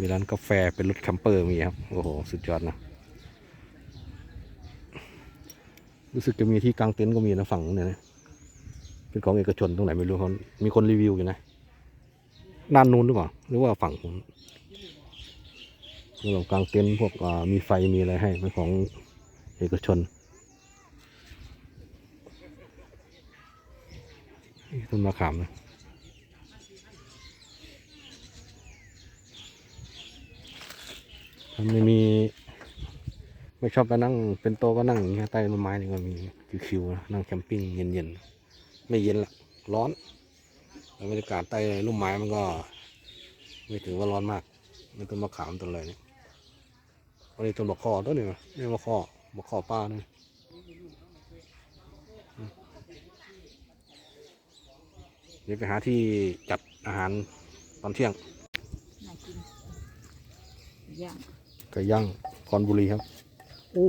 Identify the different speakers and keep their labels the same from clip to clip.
Speaker 1: มีร้านกาแฟเป็นรถแคมเปอร์มีครับ โอ้โห สุดยอดนะ รู้สึกจะมีที่กลางเต็นท์ก็มีนะฝั่งเนี่ยนะ เป็นของเอกชนตรงไหนไม่รู้เขามีคนรีวิวอยู่นะด้านนู้นหรือเปล่า หรือว่าฝั่งนู้นเรื่องกลางเต็นท์พวกมีไฟมีอะไรให้เป็นของเอกชนต้นมะขามนะ ถ้า ไม่มี ไม่ชอบไปนั่ง เป็นโต๊ะก็นั่งอย่างเงี้ยใต้ต้นไม้นี่ก็มีคิวๆนั่งแคมปิ้งเย็นๆไม่เย็นละร้อนแล้วบรรยากาศใต้ร่มไม้มันก็ ไม่ถึงว่าร้อนมากนี่ต้นมะขามต้นอะไรเนี่ยอันนี้ต้นบกคอต้นนี้นี่บกคอบกคอป้าเนี่ยเดี๋ยวไปหาที่จัดอาหารตอนเที่ยง
Speaker 2: น่ากินย่าง
Speaker 1: ไก่ย่างคอนบุรีครับอู้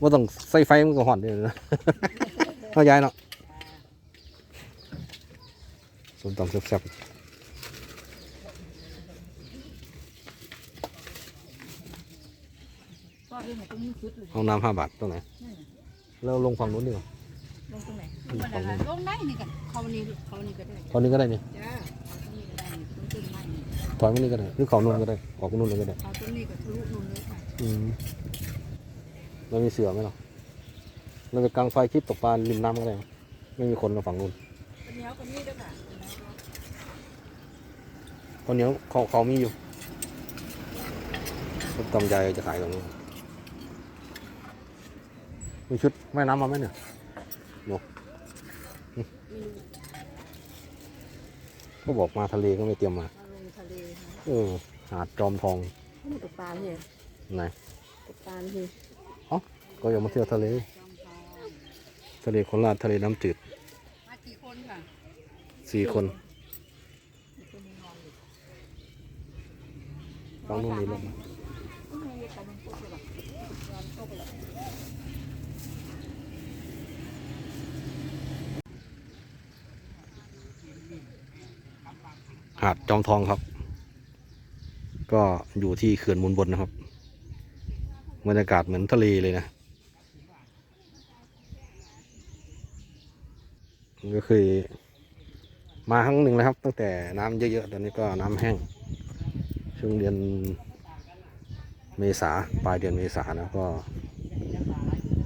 Speaker 1: ว่าต้องใส่ไฟมันก็หอนเลยนะเข้าใจเนาะส้มตำแซ่บ
Speaker 2: ก็เรื่องไหนตรงนี้สุดเลย
Speaker 1: ๆห้องน้ำห้าบาทตรงไหน
Speaker 2: นั่นน่ะ
Speaker 1: แล้วลงฝั่งนู้นดีกว่า
Speaker 2: ลงตรงไหน
Speaker 1: อืม
Speaker 2: ลงได้ลงได้นี่กันเขานี่เขานี่ก็ได้
Speaker 1: ตอนนี้ก็ได้นี่
Speaker 2: จ้าเขาตรงนี้ก็ได้นี่ตรงต้นไม้นี่
Speaker 1: ถอยมานี่ก็ได้หรือเขานู้นก็ได้ ออกนู้นเลยก็ได้
Speaker 2: เขาตรงนี้ก็ทะลุนู่นเลยค่ะ
Speaker 1: อืมแล้วมีเสือไหมหรอเราไปกางไฟคลิปตกปลาริมน้ำก็ได้นะไม่มีคนกับฝั่งนู้น
Speaker 2: คนนี้คนนี้ด้วยค่ะ
Speaker 1: ตอนนี้เขาเขามีอยู่ส้มตำใจจะขายตรงนู้นมีชุดว่ายน้ำมาไหมเนี่ยก็บอกมาทะเลก็ไม่เตรียมมา
Speaker 2: มาลงทะเลนะ
Speaker 1: เออหาดจอมทอง
Speaker 2: นี่ตกปลาเนี่ย
Speaker 1: ไหน
Speaker 2: ตกปลาที่
Speaker 1: ก็อยากมาเที่ยวทะเล
Speaker 2: จอมทอง
Speaker 1: ทะเลโคราชทะเลน้ำจืด
Speaker 2: มากี่คนค่ะ
Speaker 1: สี่คน
Speaker 2: มีคนนอนอยู่
Speaker 1: ฟังนู่นนี่ลงมา
Speaker 2: อุ้ยมีการมันตกเลยว่ะนอนตกเลย
Speaker 1: หาดจอมทองครับ ก็อยู่ที่เขื่อนมูลบนนะครับบรรยากาศเหมือนทะเลเลยนะก็เคยมาครั้งหนึ่งแล้วครับ ตั้งแต่น้ำเยอะๆตอนนี้ก็น้ำแห้ง ช่วงเดือนเมษาปลายเดือนเมษานะก็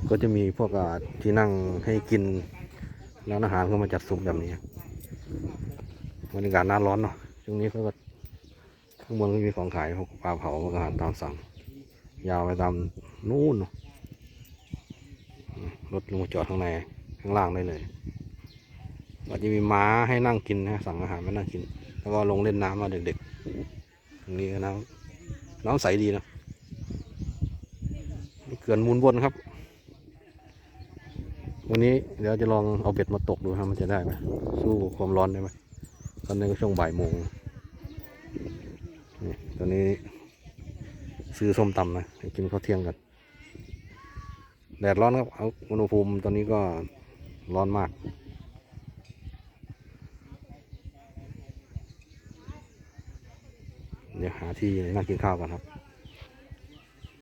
Speaker 1: ก็จะมีพวกอาที่นั่งให้กินร้านอาหารก็มาจัดซุ้มแบบนี้บรรยากาศหน้าร้อนเนาะช่วงนี้เขาก็ ข้างบนก็มีของขายพวกปลาเผาอาหารตามสั่ง ยาวไปตามนู่นรถลงมาจอดข้างในข้างล่างได้เลยอาจจะมีม้าให้นั่งกินนะสั่งอาหารมานั่งกิน แล้วก็ลงเล่นน้ำมาเด็กๆตรงนี้น้ำน้ำใสดีนะเขื่อนมูลบนครับ วันนี้เดี๋ยวจะลองเอาเบ็ดมาตกดูครับมันจะได้ไหมสู้ความร้อนได้ไหมตอนนี้ก็ช่วงบ่ายโมง นี่ตอนนี้ซื้อส้มตำนะกินข้าวเที่ยงกัน แดดร้อนครับเอาอุณหภูมิตอนนี้ก็ร้อนมากเดี๋ยวหาที่นั่งกินข้าวกันครับ